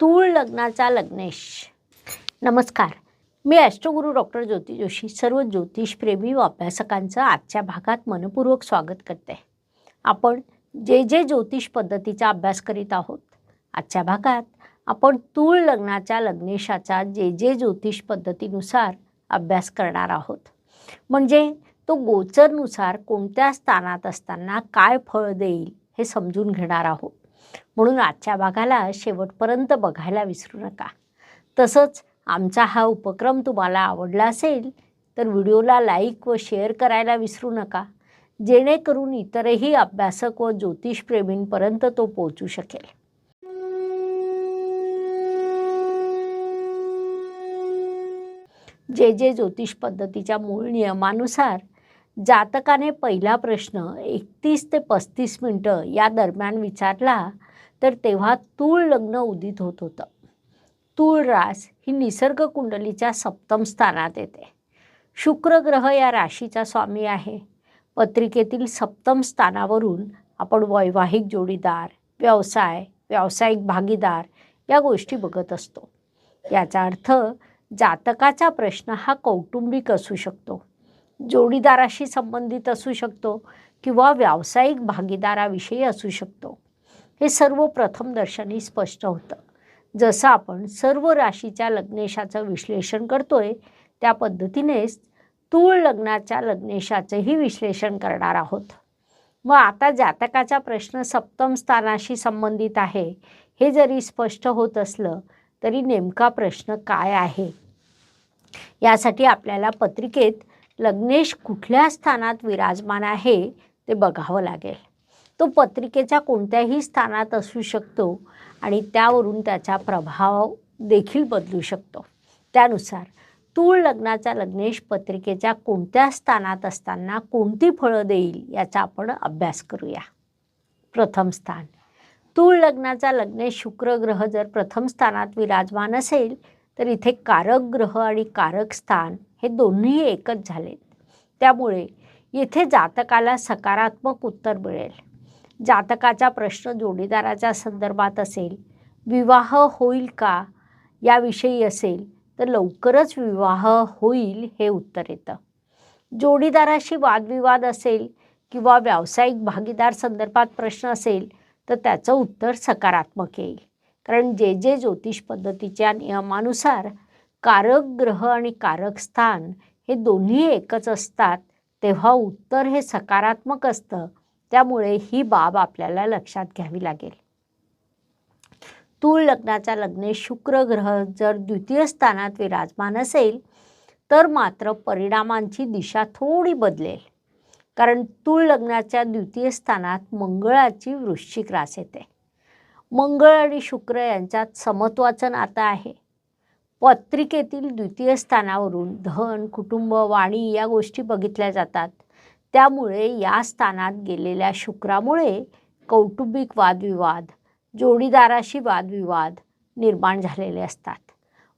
तूळ लग्नाचा लग्नेश. नमस्कार. मी अष्टगुरू डॉक्टर ज्योती जोशी सर्व ज्योतिषप्रेमी व अभ्यासकांचं आजच्या भागात मनपूर्वक स्वागत करते. आपण जे जे ज्योतिष पद्धतीचा अभ्यास करीत आहोत आजच्या भागात आपण तूळ लग्नाच्या लग्नेशाचा जे जे ज्योतिष पद्धतीनुसार अभ्यास करणार आहोत. म्हणजे तो गोचरनुसार कोणत्या स्थानात असताना काय फळ देईल हे समजून घेणार आहोत. म्हणून आजच्या भागाला शेवटपर्यंत बघायला विसरू नका. तसंच आमचा हा उपक्रम तुम्हाला आवडला असेल तर व्हिडिओला लाईक व शेअर करायला विसरू नका. जेणेकरून इतरही अभ्यासक व ज्योतिषप्रेमींपर्यंत तो पोहोचू शकेल. जे जे ज्योतिष पद्धतीच्या मूळ नियमानुसार जातकाने पहिला प्रश्न एकतीस ते पस्तीस मिनटं या दरम्यान विचारला तर तेव्हा तूळ लग्न उदित होत होतं. तूळ रास ही निसर्ग कुंडलीच्या सप्तम स्थानात येते. शुक्र ग्रह या राशीचा स्वामी आहे. पत्रिकेतील सप्तम स्थानावरून आपण वैवाहिक जोडीदार व्यवसाय व्यावसायिक भागीदार या गोष्टी बघत असतो. याचा अर्थ जातकाचा प्रश्न हा कौटुंबिक असू शकतो. जोडीदाराशी संबंधित असू शकतो किंवा व्यावसायिक भागीदाराविषयी असू शकतो. हे सर्व प्रथम दर्शनी स्पष्ट होतं. जसं आपण सर्व राशीच्या लग्नेशाचं विश्लेषण करतोय त्या पद्धतीनेच तूळ लग्नाच्या लग्नेशाचंही विश्लेषण करणार आहोत. व आता जातकाचा प्रश्न सप्तम स्थानाशी संबंधित आहे. हे जरी स्पष्ट होत असलं तरी नेमका प्रश्न काय आहे? यासाठी आपल्याला पत्रिकेत लग्नेश कुठल्या स्थानात विराजमान आहे ते बघावं लागेल. तो पत्रिकेच्या कोणत्याही स्थानात असू शकतो आणि त्यावरून त्याचा प्रभाव देखील बदलू शकतो. त्यानुसार तूळ लग्नाचा लग्नेश पत्रिकेच्या कोणत्या स्थानात असताना कोणती फळं देईल याचा आपण अभ्यास करूया. प्रथम स्थान तूळ लग्नाचा लग्नेश शुक्र ग्रह जर प्रथम स्थानात विराजमान असेल तर इथे कारक ग्रह आणि कारक स्थान हे दोन्ही एकच झालेत. त्यामुळे येथे जातकाला सकारात्मक उत्तर मिळेल. जातकाचा प्रश्न जोडीदाराच्या संदर्भात असेल विवाह होईल का याविषयी असेल तर लवकरच विवाह होईल हे उत्तर येतं. जोडीदाराशी वादविवाद असेल किंवा व्यावसायिक भागीदार संदर्भात प्रश्न असेल तर त्याचं उत्तर सकारात्मक येईल. कारण जे जे ज्योतिष पद्धतीच्या नियमानुसार कारक ग्रह आणि कारक स्थान हे दोन्ही एकच असतात तेव्हा उत्तर हे सकारात्मक असतं. त्यामुळे ही बाब आपल्याला लक्षात घ्यावी लागेल. तूळ लग्नाचा लग्ने शुक्र ग्रह जर द्वितीय स्थानात विराजमान असेल तर मात्र परिणामांची दिशा थोडी बदलेल. कारण तूळ लग्नाच्या द्वितीय स्थानात मंगळाची वृश्चिक रास येते. मंगळ आणि शुक्र यांच्यात समत्वाचं नातं आहे. पत्रिकेतील द्वितीय स्थानावरून धन कुटुंब वाणी या गोष्टी बघितल्या जातात. त्यामुळे या स्थानात गेलेल्या शुक्रामुळे कौटुंबिक वादविवाद जोडीदाराशी वादविवाद निर्माण झालेले असतात.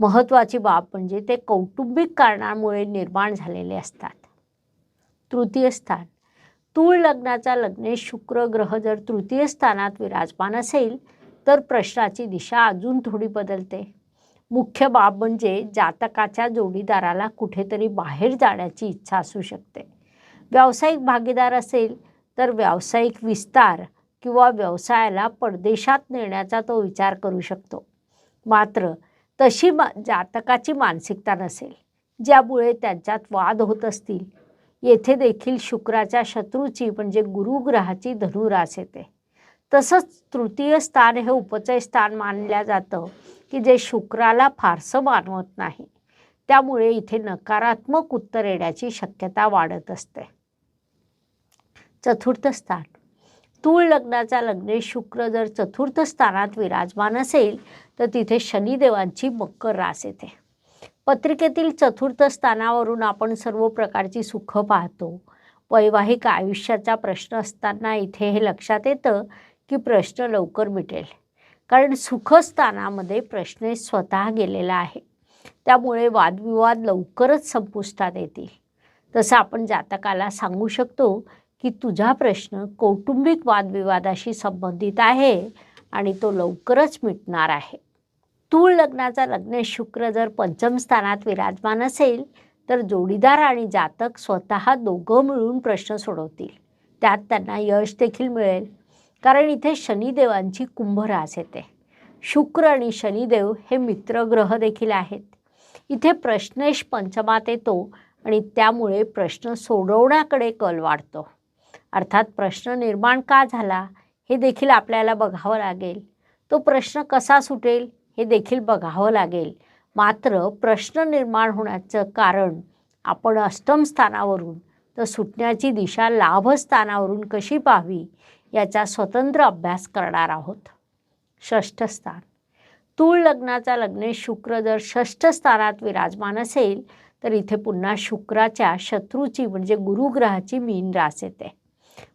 महत्त्वाची बाब म्हणजे ते कौटुंबिक कारणामुळे निर्माण झालेले असतात. तृतीय स्थान. तूळ लग्नाचा लग्नेश शुक्र ग्रह जर तृतीय स्थानात विराजमान असेल तर प्रश्नाची दिशा अजून थोडी बदलते. मुख्य बाब म्हणजे जातकाच्या जोडीदाराला कुठेतरी बाहेर जाण्याची इच्छा असू शकते. व्यावसायिक भागीदार असेल तर व्यावसायिक विस्तार किंवा व्यवसायाला परदेशात नेण्याचा तो विचार करू शकतो. मात्र तशी मा जातकाची मानसिकता नसेल ज्यामुळे त्यांच्यात वाद होत असतील. येथे देखील शुक्राच्या शत्रूची म्हणजे गुरुग्रहाची धनुरास येते. तसंच तृतीय स्थान हे उपचय स्थान मानलं जातं की जे शुक्राला फारसं मानवत नाही. त्यामुळे इथे नकारात्मक उत्तर येण्याची शक्यता वाढत असते. चतुर्थ स्थान. तूळ लग्नाचा लग्ने शुक्र जर चतुर्थ स्थानात विराजमान असेल तर तिथे शनिदेवांची मकर रास येते. पत्रिकेतील चतुर्थ स्थानावरून आपण सर्व प्रकारची सुख पाहतो. वैवाहिक आयुष्याचा प्रश्न असताना इथे हे लक्षात येतं की प्रश्न लवकर मिटेल. कारण सुखस्थानामध्ये प्रश्न स्वतः गेलेला आहे. त्यामुळे वादविवाद लवकरच संपुष्टात येतील. तसं आपण जातकाला सांगू शकतो की तुझा प्रश्न कौटुंबिक वादविवादाशी संबंधित आहे आणि तो लवकरच मिटणार आहे. तूळ लग्नाचा लग्नेश शुक्र जर पंचम स्थानात विराजमान असेल तर जोडीदार आणि जातक स्वतः दोघं मिळून प्रश्न सोडवतील. त्यात त्यांना यश देखील मिळेल. कारण इथे शनिदेवांची कुंभरास येते. शुक्र आणि शनिदेव हे मित्रग्रह देखील आहेत. इथे प्रश्नेश पंचमात येतो आणि त्यामुळे प्रश्न सोडवण्याकडे कल वाढतो. अर्थात प्रश्न निर्माण का झाला हे देखील आपल्याला बघावं लागेल. तो प्रश्न कसा सुटेल हे देखील बघावं लागेल. मात्र प्रश्न निर्माण होण्याचं कारण आपण अष्टम स्थानावरून तर सुटण्याची दिशा लाभस्थानावरून कशी पाहावी याचा स्वतंत्र अभ्यास करणार आहोत. षष्ठ स्थान. तूळ लग्नाचा लग्नेश शुक्र जर षष्ठ स्थानात विराजमान असेल तर इथे पुन्हा शुक्राच्या शत्रूची म्हणजे गुरुग्रहाची मीन रास येते.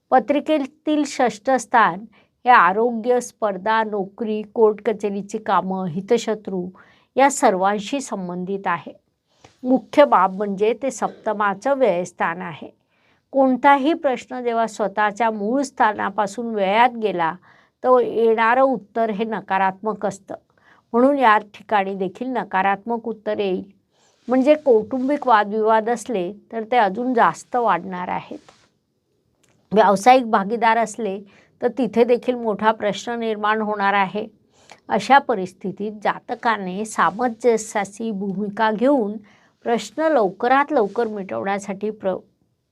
पत्रिकेतील षष्ठ स्थान हे आरोग्य स्पर्धा नोकरी कोर्ट कचेरीची कामं हितशत्रू या सर्वांशी संबंधित आहे. मुख्य बाब म्हणजे ते सप्तमाचं व्ययस्थान आहे. कोणताही प्रश्न जेव्हा स्वतःच्या मूळ स्थानापासून वेळात गेला तर येणारं उत्तर हे नकारात्मक असतं. म्हणून या ठिकाणी देखील नकारात्मक उत्तर येईल. म्हणजे कौटुंबिक वादविवाद असले तर ते अजून जास्त वाढणार आहेत. व्यावसायिक भागीदार असले तर तिथे देखील मोठा प्रश्न निर्माण होणार आहे. अशा परिस्थितीत जातकाने सामंजस्याची भूमिका घेऊन प्रश्न लवकरात लवकर मिटवण्यासाठी प्र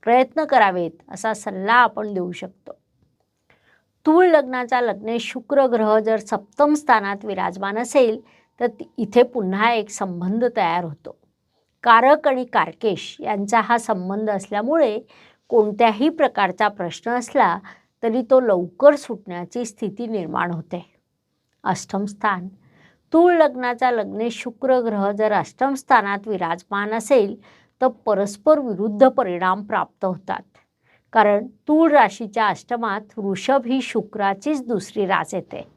प्रयत्न करावेत असा सल्ला आपण देऊ शकतो. तूळ लग्नाचा लग्ने शुक्र ग्रह जर सप्तम स्थानात विराजमान असेल तर इथे पुन्हा एक संबंध तयार होतो. कारक आणि कारकेश यांचा हा संबंध असल्यामुळे कोणत्याही प्रकारचा प्रश्न असला तरी तो लवकर सुटण्याची स्थिती निर्माण होते. अष्टम स्थान. तूळ लग्नाचा लग्ने शुक्र ग्रह जर अष्टम स्थानात विराजमान असेल तर परस्पर विरुद्ध परिणाम प्राप्त होतात. कारण तूळ राशीच्या अष्टमात वृषभ ही शुक्राचीच दुसरी रास येते.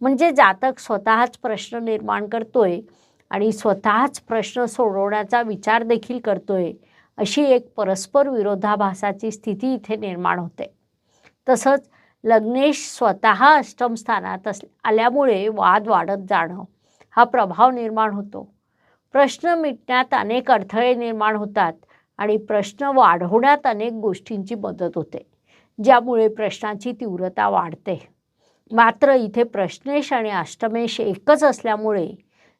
म्हणजे जातक स्वतःच प्रश्न निर्माण करतोय आणि स्वतःच प्रश्न सोडवण्याचा विचार देखील करतोय अशी एक परस्पर विरोधाभासाची स्थिती इथे निर्माण होते. तसंच लग्नेश स्वतः अष्टम स्थानात अस आल्यामुळे वाद वाढत जाणं हा प्रभाव निर्माण होतो. प्रश्न मिटण्यात अनेक अडथळे निर्माण होतात आणि प्रश्न वाढवण्यात अनेक गोष्टींची मदत होते ज्यामुळे प्रश्नाची तीव्रता वाढते. मात्र इथे प्रश्नेश आणि अष्टमेश एकच असल्यामुळे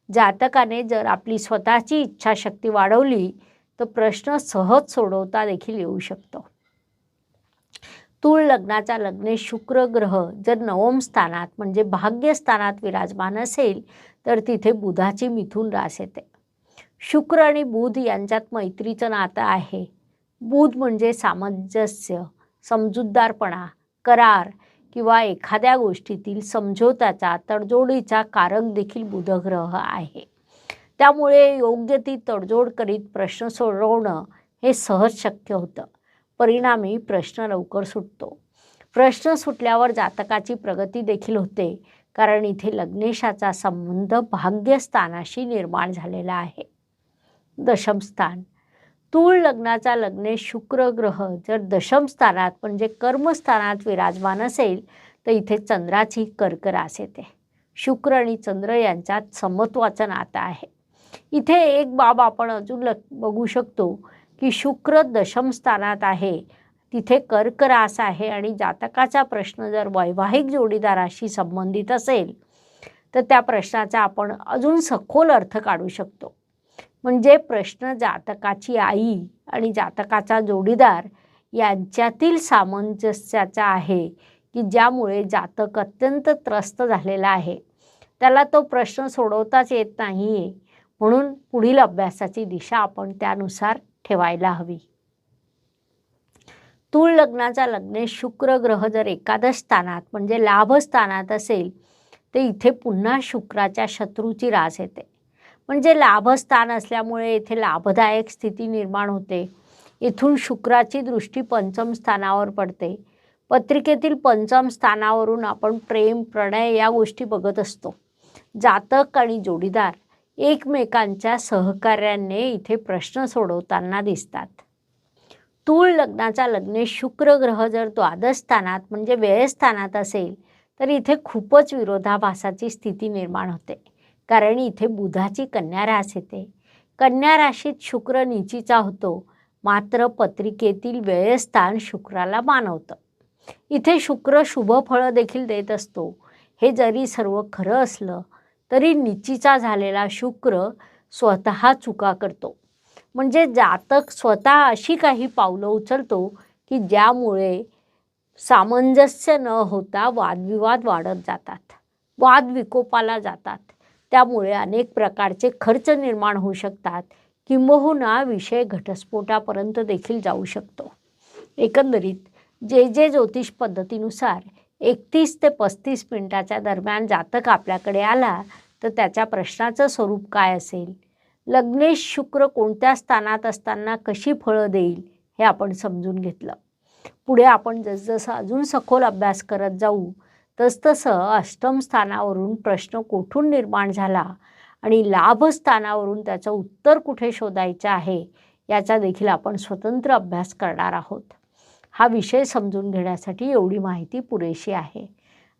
जातकाने जर आपली स्वतःची इच्छाशक्ती वाढवली तर प्रश्न सहज सोडवता देखील येऊ शकतो. तूळ लग्नाचा लग्नेश शुक्र ग्रह जर नवम स्थानात म्हणजे भाग्यस्थानात विराजमान असेल तर तिथे बुधाची मिथून रास येते. शुक्र आणि बुध यांच्यात मैत्रीचं नातं आहे. बुध म्हणजे सामंजस्य समजूतदारपणा करार किंवा एखाद्या गोष्टीतील समझोत्याचा तडजोडीचा कारक देखील बुधग्रह आहे. त्यामुळे योग्य ती तडजोड करीत प्रश्न सोडवणं हे सहज शक्य होतं. परिणामी प्रश्न लवकर सुटतो. प्रश्न सुटल्यावर जातकाची प्रगती देखील होते कारण इथे लग्नेशाचा संबंध भाग्यस्थानाशी निर्माण झालेला आहे. दशम स्थान. तूळ लग्नाचा लग्नेश शुक्र ग्रह जर दशम स्थानात म्हणजे कर्मस्थानात विराजमान असेल तर इथे चंद्राची कर्करास येते. शुक्र आणि चंद्र यांच्यात समत्वाचं नातं आहे. इथे एक बाब आपण अजून लक बघू शकतो की शुक्र दशम स्थानात आहे. तिथे कर्करास आहे आणि जातकाचा प्रश्न जर वैवाहिक जोडीदाराशी संबंधित असेल तर त्या प्रश्नाचा आपण अजून सखोल अर्थ काढू शकतो. म्हणजे प्रश्न जातकाची आई आणि जातकाचा जोडीदार यांच्यातील सामंजस्याचा आहे की ज्यामुळे जातक अत्यंत त्रस्त झालेला आहे. त्याला तो प्रश्न सोडवताच येत नाही आहे म्हणून पुढील अभ्यासाची दिशा आपण त्यानुसार ठेवायला हवी. तूळ लग्नाचा लग्ने शुक्र ग्रह जर एकादश स्थानात म्हणजे लाभस्थानात असेल तर इथे पुन्हा शुक्राच्या शत्रूची रास येते. म्हणजे लाभस्थान असल्यामुळे येथे लाभदायक स्थिती निर्माण होते. इथून शुक्राची दृष्टी पंचम स्थानावर पडते. पत्रिकेतील पंचम स्थानावरून आपण प्रेम प्रणय या गोष्टी बघत असतो. जातक आणि जोडीदार एकमेकांच्या सहकार्याने इथे प्रश्न सोडवताना दिसतात. तूळ लग्नाचा लग्ने शुक्र ग्रह जर द्वादश स्थानात म्हणजे व्ययस्थानात असेल तर इथे खूपच विरोधाभासाची स्थिती निर्माण होते. कारण इथे बुधाची कन्या रास येते. कन्या राशीत शुक्र निचीचा होतो. मात्र पत्रिकेतील व्ययस्थान शुक्राला मानवतं. इथे शुक्र शुभ फळं देखील देत असतो. हे जरी सर्व खरं असलं तरी निचीचा झालेला शुक्र स्वतः चुका करतो. म्हणजे जातक स्वतः अशी काही पावलं उचलतो की ज्यामुळे सामंजस्य न होता वादविवाद वाढत जातात. वाद विकोपाला जातात. त्यामुळे अनेक प्रकारचे खर्च निर्माण होऊ शकतात. किंबहुना विषय घटस्फोटापर्यंत देखील जाऊ शकतो. एकंदरीत जे जे ज्योतिष पद्धतीनुसार एकतीस ते पस्तीस मिनिटाच्या दरम्यान जातक आपल्याकडे आला तर त्याच्या प्रश्नाचं स्वरूप काय असेल? लग्नेश शुक्र कोणत्या स्थानात असताना कशी फळं देईल हे आपण समजून घेतलं. पुढे आपण जसजसं अजून सखोल अभ्यास करत जाऊ तसतसं अष्टम स्थानावरून प्रश्न कोठून निर्माण झाला आणि लाभस्थानावरून त्याचं उत्तर कुठे शोधायचं आहे याचा देखील आपण स्वतंत्र अभ्यास करणार आहोत. हा विषय समजून घेण्यासाठी एवढी माहिती पुरेशी आहे.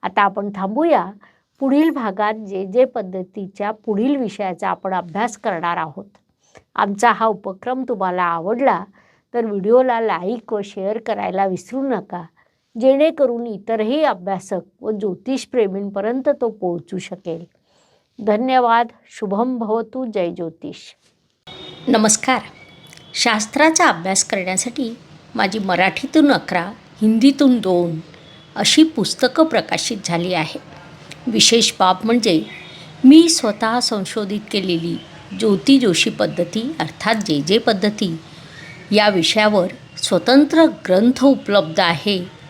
आता आपण थांबूया. पुढील भागात जे जे पद्धतीच्या पुढील विषयाचा आपण अभ्यास करणार आहोत. आमचा हा उपक्रम तुम्हाला आवडला तर व्हिडिओला लाईक व शेअर करायला विसरू नका. जेणेकरून इतरही अभ्यासक व ज्योतिषप्रेमींपर्यंत तो पोहोचू शकेल. धन्यवाद. शुभम भवतु. जय ज्योतिष. नमस्कार. शास्त्राचा अभ्यास करण्यासाठी माझी मराठीतून अकरा हिंदीतून दोन अशी पुस्तकं प्रकाशित झाली आहे विशेष बाब म्हणजे मी स्वतः संशोधित केलेली ज्योती जोशी पद्धती अर्थात जे जे पद्धती या विषयावर स्वतंत्र ग्रंथ उपलब्ध आहे